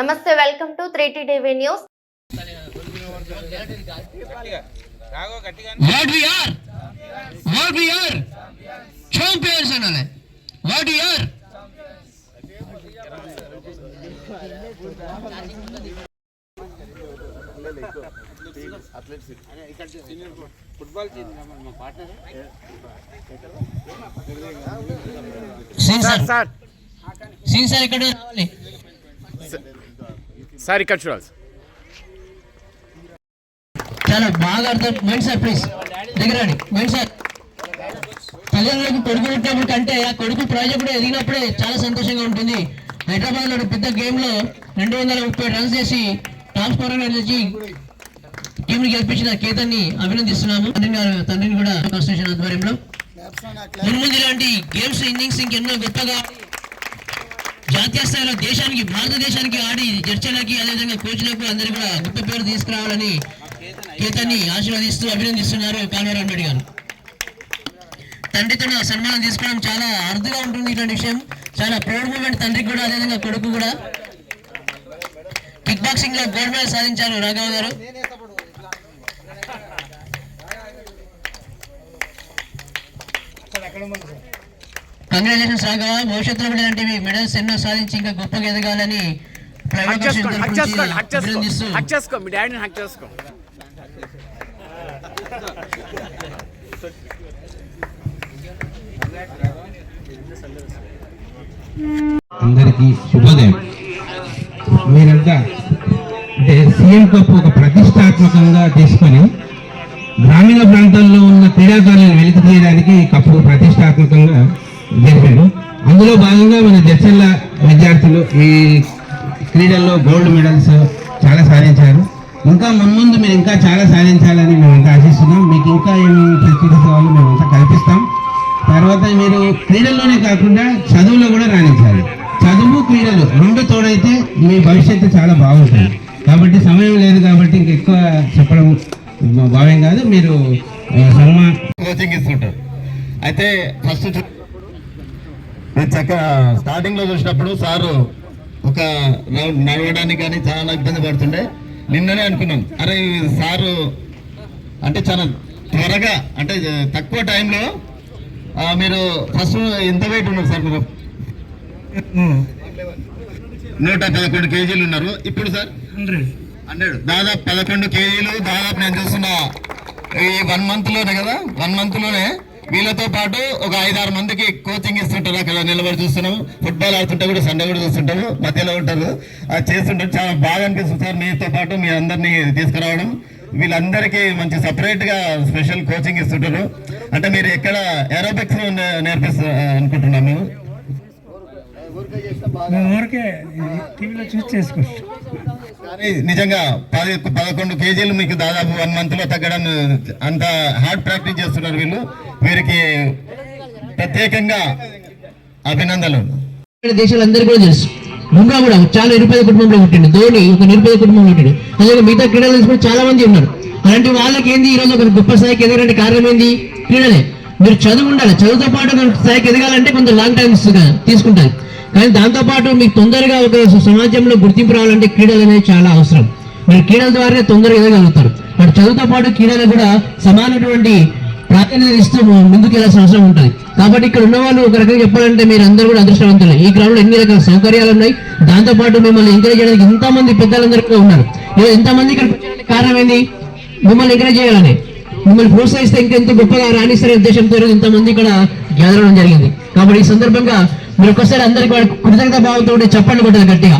నమస్తే welcome to three TV news What we are? What we are? Champions అనాలి What we are? Scene sir sir scene sir ఇక్కడ రావాలి sir ఇక్కడ చూడాలి చాలా బాగా అర్థం. మైండ్ సార్ ప్లీజ్ దగ్గర మైండ్ సార్ తల్లిదండ్రులకు కొడుకు పుట్టినప్పుడు కంటే ఆ కొడుకు ప్రాజెక్ట్ ఎదిగినప్పుడే చాలా సంతోషంగా ఉంటుంది. హైదరాబాద్లో పెద్ద గేమ్లో రెండు వందల ముప్పై రన్స్ చేసి టాప్ స్కోర్ నుంచి టీం గెలిపించిన కేతన్ని అభినందిస్తున్నాము. తండ్రిని తండ్రిని కూడా కాన్స్టిట్యూషన్ ఆధ్వర్యంలో. మున్ముందు ఇలాంటి గేమ్స్ ఇన్నింగ్స్ ఇంకెన్నో గొప్పగా జాతీయ స్థాయిలో దేశానికి భారతదేశానికి ఆడి చర్చలకి అదేవిధంగా కోచ్లకు అందరికీ కూడా గొప్ప పేరు తీసుకురావాలని కేతన్ని ఆశీర్వదిస్తూ అభినందిస్తున్నారు కాలువరామ్ రెడ్డి గారు. తండ్రితో సన్మానం తీసుకోవడం చాలా అరుదుగా ఉంటుంది ఇటువంటి విషయం. చాలా ప్రౌడ్ మూమెంట్ తండ్రికి కూడా అదేవిధంగా కొడుకు కూడా. కిక్ బాక్సింగ్లో గోల్డ్ మెడల్ సాధించారు రాఘవ గారు. కంగ్రాచులేషన్స్ రాఘవ భవిష్యత్తులో కూడా ఇలాంటివి మెడల్స్ ఎన్నో సాధించి ఇంకా గొప్పగా ఎదగాలని చేసుకో మీ డాడీని హక్ చేసుకో. అందరికీ శుభోదయం. మీరంతా అంటే సీఎం కప్ ఒక ప్రతిష్టాత్మకంగా తీసుకొని గ్రామీణ ప్రాంతాల్లో ఉన్న క్రీడాకారులను వెలికి తీయడానికి కప్పు ప్రతిష్టాత్మకంగా జరిపాడు అందులో భాగంగా మన జడ్చల్ల విద్యార్థులు ఈ క్రీడల్లో గోల్డ్ మెడల్స్ చాలా సాధించారు. ఇంకా ముందు మీరు ఇంకా చాలా సాధించాలని మేము ఇంకా ఆశిస్తున్నాం. మీకు ఇంకా ఏమి ఫెసిలిటీస్ కావాలో అంతా కల్పిస్తాం. తర్వాత మీరు క్రీడల్లోనే కాకుండా చదువులో కూడా రాణించాలి. చదువు క్రీడలు రెండు తోడైతే మీ భవిష్యత్తు చాలా బాగుంటుంది. కాబట్టి సమయం లేదు కాబట్టి ఇంకెక్కువ చెప్పడం భావ్యం కాదు. మీరు ఆ, కోచింగ్ ఇస్తుంటారు అయితే ఫస్ట్ నేను చక్క స్టార్టింగ్లో చూసినప్పుడు సారు ఒక రౌండ్ నడవడానికి కానీ చాలా ఇబ్బంది పడుతుండే. నిన్ననే అనుకున్నాం. అరే సారు అంటే చాలా త్వరగా అంటే తక్కువ టైంలో మీరు ఫస్ట్ ఎంత వెయిట్ ఉన్నారు సార్ మీరు? నూట పదకొండు కేజీలు ఉన్నారు. ఇప్పుడు సార్? హండ్రెడ్. దాదాపు పదకొండు కేజీలు దాదాపు నేను చూస్తున్న. ఈ వన్ మంత్లోనే కదా? వన్ మంత్లోనే వీళ్ళతో పాటు ఒక ఐదారు మందికి కోచింగ్ ఇస్తుంటారు. అక్కడ నిలబడి చూస్తున్నాము. ఫుట్బాల్ ఆడుతుంటే కూడా సండే కూడా చూస్తుంటారు మధ్యలో ఉంటారు. అది చేస్తుంటారు చాలా బాగా అనిపిస్తుంది సార్. మీతో పాటు మీ అందరినీ తీసుకురావడం. వీళ్ళందరికీ మంచి సపరేట్గా స్పెషల్ కోచింగ్ ఇస్తుంటారు. అంటే మీరు ఎక్కడ ఏరోబిక్స్ నేర్పిస్తా అనుకుంటున్నాం మేము ఊరికే టీవీలో చూసి చేసుకోవచ్చు. నిజంగా పది పదకొండు కేజీలు మీకు దాదాపు వన్ మంత్లో తగ్గడం అంత హార్డ్ ప్రాక్టీస్ చేస్తున్నారు వీళ్ళు. వీరికి ప్రత్యేకంగా అభినందనలు. దేశాలందరూ కూడా తెలుసు. ముంగా కూడా చాలా నిరుపేద కుటుంబంలో పుట్టిండు. ధోని ఒక నిరుపేద కుటుంబంలో పుట్టిండు. అలాగే మిగతా క్రీడలు తెలుసుకుని చాలా మంది ఉన్నారు. అలాంటి వాళ్ళకి ఏంది ఈ రోజు ఒక గొప్ప స్థాయికి ఎదగడానికి కారణం ఏంది? క్రీడలే. మీరు చదువు ఉండాలి. చదువుతో పాటు స్థాయికి ఎదగాలంటే కొంత లాంగ్ టైం తీసుకుంటారు. కానీ దాంతో పాటు మీకు తొందరగా ఒక సమాజంలో గుర్తింపు రావాలంటే క్రీడలు అనేది చాలా అవసరం. మీరు క్రీడల ద్వారానే తొందరగా ఎదగలుగుతారు. అటు చదువుతో పాటు క్రీడలు కూడా సమానటువంటి ప్రాధాన్యత ఇస్తూ ముందుకు వెళ్ళాల్సిన అవసరం ఉంటుంది. కాబట్టి ఇక్కడ ఉన్న వాళ్ళు ఒక రకంగా చెప్పాలంటే మీరు అందరూ కూడా అదృష్టవంతులు. ఈ క్రమంలో ఎన్ని రకాల సౌకర్యాలు ఉన్నాయి? దాంతో పాటు మిమ్మల్ని ఎంకరేజ్ చేయడానికి ఎంతమంది పెద్దలందరూ కూడా ఉన్నారు. ఎంతమంది ఇక్కడ కారణం ఏంది? మిమ్మల్ని ఎంకరేజ్ చేయాలని. మిమ్మల్ని ప్రోత్సహిస్తే ఇంకెంత గొప్పగా రాణిస్తారనే ఉద్దేశంతో ఇంతమంది ఇక్కడ గ్యాదరడం జరిగింది. కాబట్టి ఈ సందర్భంగా మీరు ఒకసారి అందరికి కృతజ్ఞత భావంతో చెప్పండి కొట్టారు గట్టిగా.